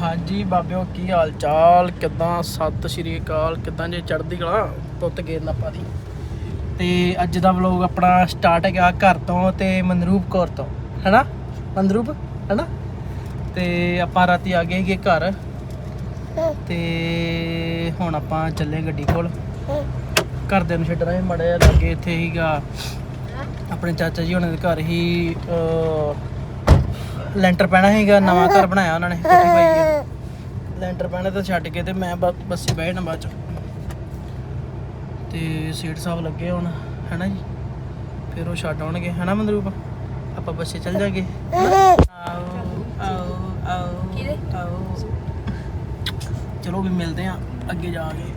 ਹਾਂਜੀ ਬਾਬਿਓ, ਕੀ ਹਾਲ ਚਾਲ ਕਿਦਾਂ? ਸਤਿ ਸ਼੍ਰੀ ਅਕਾਲ। ਕਿਦਾਂ ਜੇ ਚੜ੍ਹਦੀ ਕਲਾ? ਪੁੱਤ ਗਏ ਨਾ ਪਾਦੀ ਤੇ ਅੱਜ ਦਾ ਵਲੋਗ ਆਪਣਾ ਸਟਾਰਟ ਹੈਗਾ ਘਰ ਤੋਂ ਤੇ ਮਨਰੂਪ ਕੌਰ ਤੋਂ। ਹੈਨਾ? ਮਨਰੂਪ? ਹੈਨਾ? ਤੇ ਆਪਾਂ ਰਾਤੀ ਆ ਗਏ ਸੀਗੇ ਘਰ। ਤੇ ਹੁਣ ਆਪਾਂ ਚੱਲੇ ਗੱਡੀ ਕੋਲ। ਘਰਦਿਆਂ ਨੂੰ ਛੱਡਣਾ ਸੀ ਮੜਿਆ ਲੱਗੇ ਇੱਥੇ ਹੀਗਾ ਆਪਣੇ ਚਾਚਾ ਜੀ ਉਹਨਾਂ ਦੇ ਘਰ ਹੀ ਲੈਂਟਰ ਪੈਣਾ ਸੀਗਾ, ਨਵਾਂ ਘਰ ਬਣਾਇਆ ਉਹਨਾਂ ਨੇ ਕੋਠੀ ਪਾਈ ਹੈ ਲੈਂਟਰ ਪੈਣਾ ਤਾਂ ਛੱਡ ਕੇ ਤੇ ਮੈਂ ਬੱਸੇ ਬਹਿ ਬਾਅਦ ਚ। ਤੇ ਸੀਟ ਸਾਹਿਬ ਲੱਗੇ ਹੁਣ, ਹੈਨਾ ਜੀ? ਫਿਰ ਉਹ ਛੱਡ ਆਉਣਗੇ, ਹੈਨਾ ਮਨਰੂਪ? ਆਪਾਂ ਬੱਸੇ ਚੱਲ ਜਾਗੇ। ਆਓ ਆਓ ਆਓ ਚਲੋ ਵੀ ਮਿਲਦੇ ਆ, ਅੱਗੇ ਜਾ ਕੇ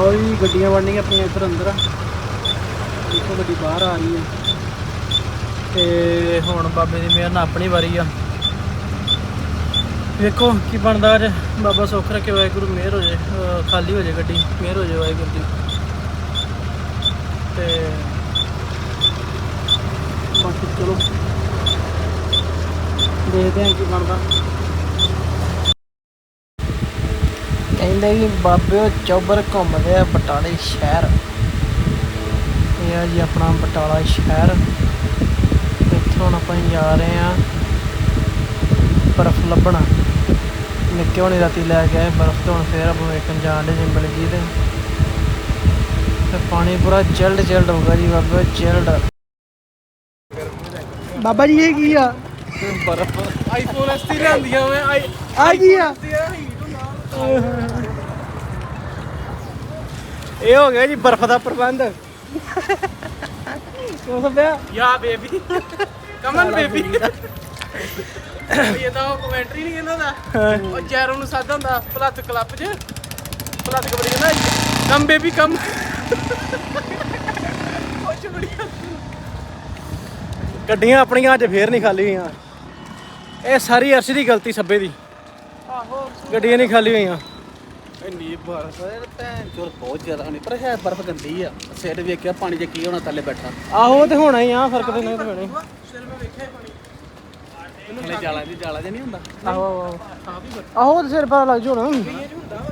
ਲੋ ਜੀ, ਗੱਡੀਆਂ ਵੜਨੀਆਂ ਆਪਣੀਆਂ ਇੱਧਰ ਅੰਦਰ। ਦੇਖੋ ਗੱਡੀ ਬਾਹਰ ਆ ਰਹੀ ਹੈ। ਤੇ ਹੁਣ ਬਾਬੇ ਦੀ ਮਿਹਰ ਨਾਲ ਆਪਣੀ ਵਾਰੀ ਆ। ਵੇਖੋ ਕੀ ਬਣਦਾ ਅੱਜ। ਬਾਬਾ ਸੁੱਖ ਰੱਖੇ, ਵਾਹਿਗੁਰੂ ਮਿਹਰ ਹੋ ਜਾਏ ਖਾਲੀ ਹੋ ਜਾਏ ਗੱਡੀ, ਮਿਹਰ ਹੋ ਜਾਏ ਵਾਹਿਗੁਰੂ ਦੀ। ਤੇ ਬਾਕੀ ਚਲੋ ਦੇਖਦੇ ਹਾਂ ਕੀ ਬਣਦਾ। ਕਹਿੰਦੇ ਕਿ ਬਾਬਿਓ ਚੌਬਰ ਘੁੰਮਦੇ ਆ ਬਟਾਲੇ ਸ਼ਹਿਰ। ਇਹ ਆ ਜੀ ਆਪਣਾ ਬਟਾਲਾ ਸ਼ਹਿਰ। ਇੱਥੋਂ ਹੁਣ ਆਪਾਂ ਜਾ ਰਹੇ ਆ ਬਰਫ਼ ਲੱਭਣਾ। ਨਿੱਕੇ ਹੋਣੀ ਰਾਤੀ ਲੈ ਕੇ ਆਏ ਬਰਫ਼ ਤੋਂ ਫੇਰ ਆਪਾਂ ਵੇਖਣ ਜਾਣ ਦੇ ਜਿੰਬਲ ਜੀ ਦੇ ਤੇ। ਪਾਣੀ ਪੂਰਾ ਚਿਲਡ ਚਿਲਡ ਹੋਗਾ ਜੀ ਬਾਬਿਓ ਚਿਲਡ ਬਾਬਾ ਜੀ ਇਹ ਕੀ ਆ? ਬਰਫ। ਆਈਫੋਨ ਐਸਟੀ ਲਿਆਂਦੀਆਂ ਮੈਂ ਆਈ ਆ ਕੀ ਆ? ਇਹ ਹੋ ਗਿਆ ਜੀ ਬਰਫ਼ ਦਾ ਪ੍ਰਬੰਧ। ਕਿਉਂ ਸਭਿਆ? ਯਾ ਬੇਬੀ। ਕਮਨ ਬੇਬੀ। ਇਹ ਤਾਂ ਉਹ ਕਮੈਂਟਰੀ ਨਹੀਂ ਕਹਿੰਦਾ ਦਾ। ਉਹ ਜੈਰੋ ਨੂੰ ਸਾਦਾ ਹੁੰਦਾ ਪਲੱਥ ਕਲੱਬ 'ਚ। ਪਲੱਥ ਕਬੜੀ ਕਹਿੰਦਾ ਕਮ ਬੇਬੀ ਕਮ। ਗੱਡੀਆਂ ਆਪਣੀਆਂ ਅੱਜ ਫੇਰ ਨਹੀਂ ਖਾਲੀ ਹੋਈਆਂ। ਇਹ ਸਾਰੀ ਅਰਸ਼ ਦੀ ਗਲਤੀ ਸੱਬੇ ਦੀ। ਆਹੋ। ਗੱਡੀਆਂ ਨਹੀਂ ਖਾਲੀ ਹੋਈਆਂ। ਇੰਨੀ ਬਰਫ ਹੈ ਭੈਣ ਚੋਰ ਬਹੁਤ ਜ਼ਿਆਦਾ ਨਹੀਂ ਪਰ ਹੈ ਬਰਫ ਗੰਦੀ ਆ। ਸਿਰ ਵੇਖਿਆ ਪਾਣੀ 'ਚ ਕੀ ਹੋਣਾ ਥੱਲੇ ਬੈਠਾ। ਆਹੋ ਤੇ ਹੋਣਾ ਹੀ ਆ ਫ਼ਰਕ ਤੇ ਨਹੀਂ ਪੈਣਾ। ਸਿਰ ਮੈਂ ਵੇਖਿਆ ਪਾਣੀ ਥੱਲੇ ਜਾਲਾ ਦੀ ਜਾਲਾ ਜਿਹਾ ਨਹੀਂ ਹੁੰਦਾ? ਆਹੋ ਆਹੋ ਆਹੋ। ਤੇ ਸਿਰ ਪਤਾ ਲੱਗ ਹੁੰਦਾ ਵਾ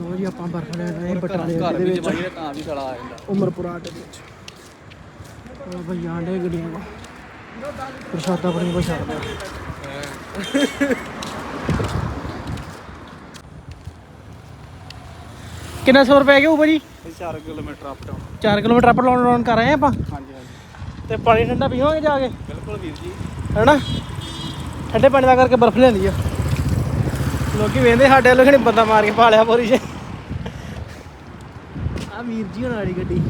ਲੋ ਜੀ ਆਪਾਂ ਬਰਫ ਲੈ ਰਹੇ ਬਟਾਲੇ ਦੇ ਵਿੱਚ। ਤਾਂ ਵੀ ਗਲਾ ਆ ਜਾਂਦਾ। ਉਮਰਪੁਰਾ ਦੇ ਵਿੱਚ। ਉਹ ਭਈ ਆਂਡੇ ਗੱਡੀਆਂ ਕੋ ਪ੍ਰਸ਼ਾਦਾ ਆਪਣੀ ਕੋ ਛੱਡ ਦਿਓ ਕਿੰਨਾ ਸੌ ਰੁਪਏ ਗਿਆ ਭਾਜੀ? 4 kilometre up down 4 kilometre up ਲਾਉਣ ਕਰ ਰਹੇ ਆ ਆਪਾਂ? ਹਾਂਜੀ ਹਾਂਜੀ। ਤੇ ਪਾਣੀ ਠੰਡਾ ਪੀਵਾਂਗੇ ਜਾ ਕੇ? ਬਿਲਕੁਲ ਵੀਰ ਜੀ। ਹੈਨਾ? ਠੰਡੇ ਪਾਣੀ ਦਾ ਕਰਕੇ ਬਰਫ਼ ਲਿਆਂਦੀ ਆ। ਲੋਕੀ ਵੇਂਦੇ ਸਾਡੇ ਲੋਕਾਂ ਨੇ ਬੰਦਾ ਮਾਰ ਕੇ ਪਾ ਲਿਆ ਪੂਰੀ ਜੇ ਆ ਵੀਰ ਜੀ ਹੋਣ ਵਾਲੀ ਗੱਡੀ।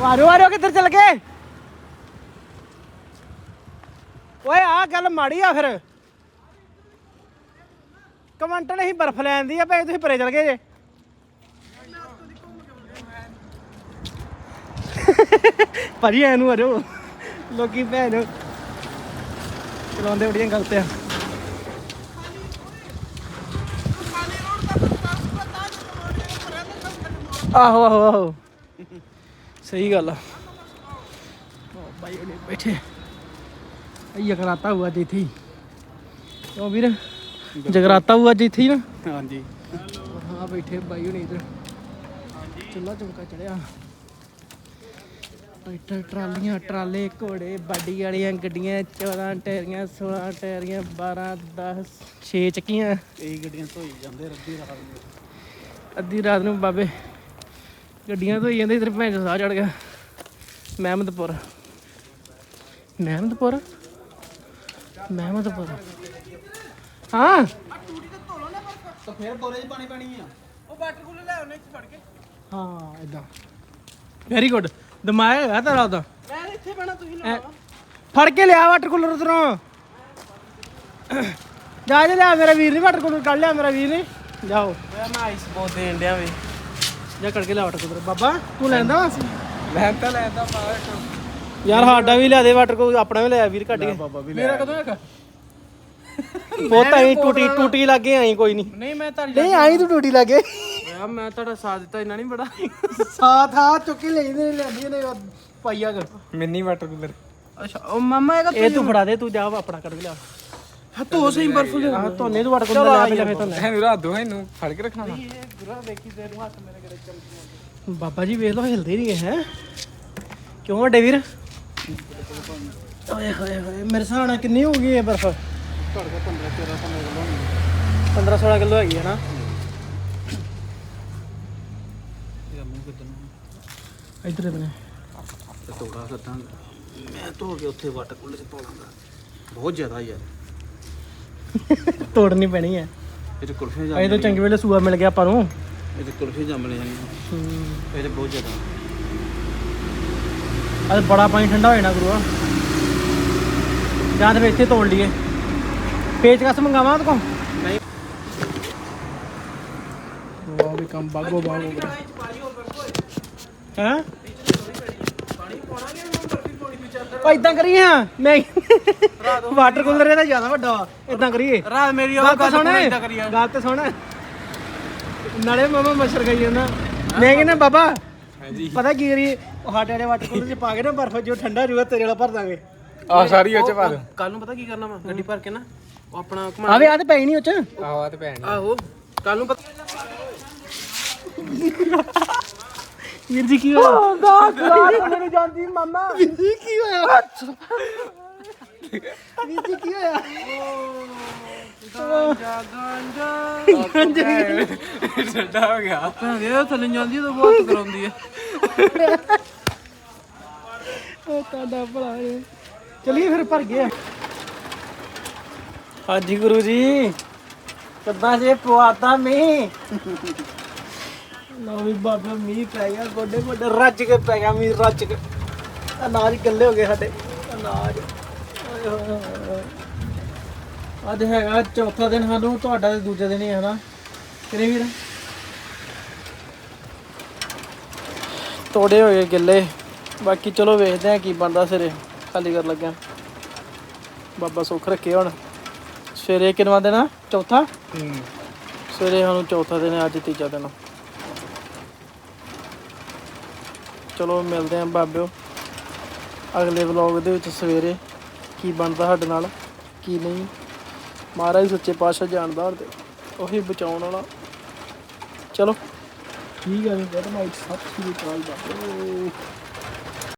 ਵਾਰੋ ਵਾਰੋ ਕਿੱਧਰ ਚਲ ਗਏ? ਓਏ ਆ ਗੱਲ ਮਾੜੀ ਆ ਫਿਰ। ਕਮੈਂਟ ਨਹੀਂ, ਬਰਫ਼ ਲੈਣ ਦੀ ਆ, ਭਾਈ ਤੁਸੀਂ ਪਰੇ ਚਲ ਗਏ ਜੇ। ਭਾਜੀ, ਐ ਨੂੰ ਆਜੋ ਲੋਕੀ ਭੈਣ ਚਲਾਉਂਦੇ ਬੜੀਆਂ ਗਲਤ ਆ ਆਹੋ ਆਹੋ ਆਹੋ। ਸਹੀ ਗੱਲ ਆ। ਬਾਈ ਉਹਨੇ ਬੈਠੇ। ਇਹ ਜਗਰਾਤਾ ਹੁਆ ਜਿੱਥੇ ਹੀ। ਕਿਉਂ ਵੀਰ। ਜਗਰਾਤਾ ਹੁਆ ਜਿੱਥੇ ਹੀ ਨਾ? ਹਾਂਜੀ। ਹਾਂ ਬੈਠੇ ਬਾਈ ਹੁਣੇ ਇਧਰ। ਚੁੱਲਾ ਚੌਂਕਾ ਚੜਿਆ ਟਰੈਕਟਰ ਟਰਾਲੀਆਂ ਟਰਾਲੇ ਘੋੜੇ ਬਾਡੀ ਵਾਲੀਆਂ ਗੱਡੀਆਂ 14 ਟਾਇਰੀਆਂ 16 ਟਾਇਰੀਆਂ 12 10 6 ਚੱਕੀਆਂ। ਇਹ ਗੱਡੀਆਂ ਧੋਈ ਜਾਂਦੇ ਰੱਦੀ ਰਾਤ ਨੂੰ। ਅੱਧੀ ਰਾਤ ਨੂੰ ਬਾਬੇ ਗੱਡੀਆਂ ਧੋਈ ਜਾਂਦੇ ਇਧਰ ਭੈਣ ਸਾਹ ਚੜ ਗਿਆ। ਮਹਿਮਦਪੁਰ। ਮਹਿਮਦਪੁਰ? ਮਹਿਮਦਪੁਰ। ਹਾਂ। ਤਾਂ ਫੇਰ ਬੋਰੇ 'ਚ ਪਾਣੀ ਪੈਣੀ ਆ। ਉਹ ਵਾਟਰ ਕੂਲਰ ਲੈ ਆਉਣੇ ਚ ਫੜ ਕੇ। ਹਾਂ ਇਦਾਂ ਵੈਰੀ ਗੁੱਡ ਦਿਮਾਗ ਹੈਗਾ ਤੇਰਾ ਉਹਦਾ। ਮੈਂ ਇੱਥੇ ਬਣਾ ਤੁਸੀਂ ਐ, ਫੜ ਕੇ ਲਿਆ ਵਾਟਰ ਕੂਲਰ ਉਧਰੋਂ। ਜਾ ਜਾ ਲਿਆ ਮੇਰਾ ਵੀਰ ਨਹੀਂ ਵਾਟਰ ਕੂਲਰ ਕੱਢ ਲਿਆ ਮੇਰਾ ਵੀਰ ਨੇ। ਜਾਓ। ਮੈਂ ਆਈਸ ਬਹੁਤ ਦੇਣ ਡਿਆ ਵੇ। ਜਾ ਕੱਢ ਕੇ ਲਿਆ ਵਾਟਰ ਕੂਲਰ। ਬਾਬਾ ਤੂੰ ਲੈਂਦਾ ਵਾ ਮੈਂ ਤਾਂ ਲੈਦਾ ਪਾਵਰ ਯਾਰ ਸਾਡਾ ਵੀ ਲਿਆ ਦੇ ਵਾਟਰ ਕੂਲਰ ਆਪਣਾ ਵੀ ਲਿਆ ਵੀਰ ਕੱਢ ਕੇ। ਬਾਬਾ ਵੀ ਮੇਰਾ ਕਦੋਂ ਹੈਗਾ? ਬਹੁਤ ਆਈ ਟੂਟੀ ਟੂਟੀ ਲੱਗੇ ਆਈ ਕੋਈ ਨਹੀਂ। ਨਹੀਂ ਮੈਂ ਤੁਹਾਡੀ ਨਹੀਂ ਆਈ ਤੂੰ ਟੂਟੀ ਲੱਗੇ। ਯਾਰ ਮੈਂ ਤੁਹਾਡਾ ਸਾਥ ਦਿੱਤਾ ਇੰਨਾ ਨਹੀਂ ਬੜਾ। ਸਾਥ ਆ ਚੁੱਕ ਕੇ ਲੈਂਦੇ ਲੈਂਦੀ ਨੇ ਪਾਈਆ ਕਰ ਮਿੰਨੀ ਵਾਟਰ ਕੂਲਰ। ਅੱਛਾ ਉਹ ਮਾਮਾ ਇਹਦਾ ਇਹ ਤੂੰ ਫੜਾ ਦੇ ਤੂੰ ਜਾ ਆਪਣਾ ਕੱਢ ਕੇ ਲਿਆ। ਧੋ ਸਹੀ ਬਰਫ ਲੈ ਧੋਨੇ ਤੂੰ ਵਾਟਰ ਕੂਲਰ ਲੈ ਫੇਰ ਧੋਨੇ ਇਹਨੂੰ ਰਾਤ ਦੋ ਇਹਨੂੰ ਫੜ ਕੇ ਰੱਖਣਾ। ਬਾਬਾ ਜੀ ਵੇਖ ਲਓ ਹਿਲਦੇ ਨਹੀਂ ਹੈ। ਕਿਉਂ ਵੱਡੇ ਵੀਰ? ਓਏ ਹੋਏ ਹੋਏ ਮੇਰੇ ਹਿਸਾਬ ਨਾਲ ਕਿੰਨੀ ਹੋ ਗਈ ਹੈ ਬਰਫ਼? 15 16 ਕਿਲੋ ਹੈਗੀ ਹੈ ਨਾ ਇਧਰ ਬਨੇ ਤੋੜਾ ਸੱਤਾਂ ਮੈਂ ਧੋ ਕੇ ਉੱਥੇ ਵਾਟਰ ਕੂਲਰ ਚ ਧੋ ਲਾਂਗਾ ਬਹੁਤ ਜ਼ਿਆਦਾ ਯਾਰ ਤੋੜਨੀ ਪੈਣੀ ਹੈ ਇਹ ਤੇ ਕੁਲਫੀਆਂ ਅਜੇ ਤਾਂ ਚੰਗੇ ਵੇਲੇ ਸੂਆ ਮਿਲ ਗਿਆ ਆਪਾਂ ਨੂੰ ਇਹ ਤੇ ਕੁਲਫੀ ਜੰਮ ਲੈ ਜਾਣੀ ਇਹ ਤੇ ਬਹੁਤ ਜ਼ਿਆਦਾ ਅੱਜ ਬੜਾ ਪਾਣੀ ਠੰਡਾ ਹੋ ਜਾਣਾ ਗੁਰੂਆ ਜਾਂ ਤੇ ਫਿਰ ਇੱਥੇ ਤੋੜ ਲਈਏ ਪੇਚਕਸ ਮੰਗਾਵਾਂ ਉਹਦੇ ਕੋਲ? ਨਹੀਂ ਵਾਹ ਵੀ ਕੰਮ ਬਾਗੋ ਬਾਗ ਹੋ ਗਿਆ। ਹਾਂ? ਉਹ ਇਦਾਂ ਕਰੀਏ ਹਾਂ ਮੈਂ ਵਾਟਰ ਕੂਲਰ ਇਹਦਾ ਜ਼ਿਆਦਾ ਵੱਡਾ ਵਾ ਇਦਾਂ ਕਰੀਏ। ਰਾਤ ਮੇਰੀ ਉਹ ਗੱਲ ਤਾਂ ਸੁਣ। ਇਦਾਂ ਗੱਲ ਤਾਂ ਸੁਣ। ਨਾਲੇ ਮਾਮਾ ਮੱਛਰ ਖਾਈ ਜਾਂਦਾ। ਮੈਂ ਕਹਿੰਦਾ ਬਾਬਾ ਹਾਂਜੀ। ਪਤਾ ਕੀ ਕਰੀਏ? ਉਹ ਸਾਡੇ ਵਾਲੇ ਵਾਟਰ ਕੂਲਰ ਚ ਪਾ ਕੇ ਨਾ ਬਰਫ਼ ਜੋ ਠੰਡਾ ਜੂਗਾ ਤੇਰੇ ਵਾਲਾ ਭਰ ਦਾਂਗੇ। ਆ ਸਾਰੀ ਉੱਚ ਪਾ ਦੋ। ਕੱਲ ਨੂੰ ਪਤਾ ਕੀ ਕਰਨਾ ਵਾ? ਗੱਡੀ ਭਰ ਕੇ ਨਾ ਉਹ ਆਪਣਾ ਘੁਮਾ ਆਵੇ ਆ ਤੇ ਪਈ ਨਹੀਂ ਉੱਚ ਆਹੋ ਆ ਤੇ ਭੈਣ ਆਹੋ ਕੱਲ ਨੂੰ ਪਤਾ ਵੀਰ ਜੀ ਕੀ ਹੋਇਆ? ਗਾਸ ਗਾਸ ਮੈਨੂੰ ਜਾਂਦੀ ਮਾਮਾ। ਵੀਰ ਜੀ ਕੀ ਹੋਇਆ? ਵੀਰ ਜੀ ਕੀ ਹੋਇਆ? ਠੰਡਾ ਹੋ ਗਿਆ। ਭੈਣ ਇਹ ਥੱਲੇ ਜਾਂਦੀ ਤਾਂ ਬਹੁਤ ਕਰਾਉਂਦੀ ਹੈ। ਉਹ ਤੁਹਾਡਾ ਭਲਾ ਏ ਚਲਿਏ ਫਿਰ ਭਰ ਗਿਆ। ਹਾਂਜੀ ਗੁਰੂ ਜੀ। ਕਿੱਦਾਂ ਜੇ ਪਵਾਤਾ ਮੀਂਹ? ਲਓ ਵੀ ਬਾਬਾ ਮੀਂਹ ਪੈ ਗਿਆ, ਗੋਡੇ ਗੋਡੇ ਰੱਜ ਕੇ ਪੈ ਗਿਆ ਮੀਂਹ, ਰੱਜ ਕੇ। ਅਨਾਜ ਗੱਲੇ ਹੋ ਗਏ ਸਾਡੇ, ਅਨਾਜ। ਓਏ ਹੋਏ ਹੋਏ ਅੱਜ ਹੈਗਾ ਚੌਥਾ ਦਿਨ ਸਾਨੂੰ, ਤੁਹਾਡਾ ਤੇ ਦੂਜਾ ਦਿਨ ਹੀ ਹੈ ਨਾ। ਕਿਨੇ ਵੀਰ? ਤੋੜੇ ਹੋਏ ਗਿੱਲੇ। ਬਾਕੀ ਚਲੋ ਵੇਖਦੇ ਆ ਕੀ ਬਣਦਾ ਸਿਰੇ। ਖਾਲੀ ਕਰ ਲੱਗਿਆ। ਬਾਬਾ ਸੁੱਖ ਰੱਖੇ ਹੁਣ। ਸਵੇਰੇ ਕਿੰਨਵਾ ਦਿਨ ਆ? ਚੌਥਾ? ਸਵੇਰੇ ਸਾਨੂੰ ਚੌਥਾ ਦਿਨ ਅੱਜ ਤੀਜਾ ਦਿਨ ਆ। ਚਲੋ ਮਿਲਦੇ ਆਂ ਬਾਬਿਓ। ਅਗਲੇ ਵਲੌਗ ਦੇ ਵਿੱਚ ਸਵੇਰੇ ਕੀ ਬਣਦਾ ਸਾਡੇ ਨਾਲ ਕੀ ਨਹੀਂ। ਮਹਾਰਾਜ ਸੱਚੇ ਪਾਤਸ਼ਾਹ ਜਾਣਦਾ ਤੇ ਉਹੀ ਬਚਾਉਣ ਵਾਲਾ। ਚਲੋ। ਠੀਕ ਹੈ ਜੀ ਗੁੱਡ ਨਾਈਟ ਸਤਿ ਸ਼੍ਰੀ ਅਕਾਲ ਬਾਬੇ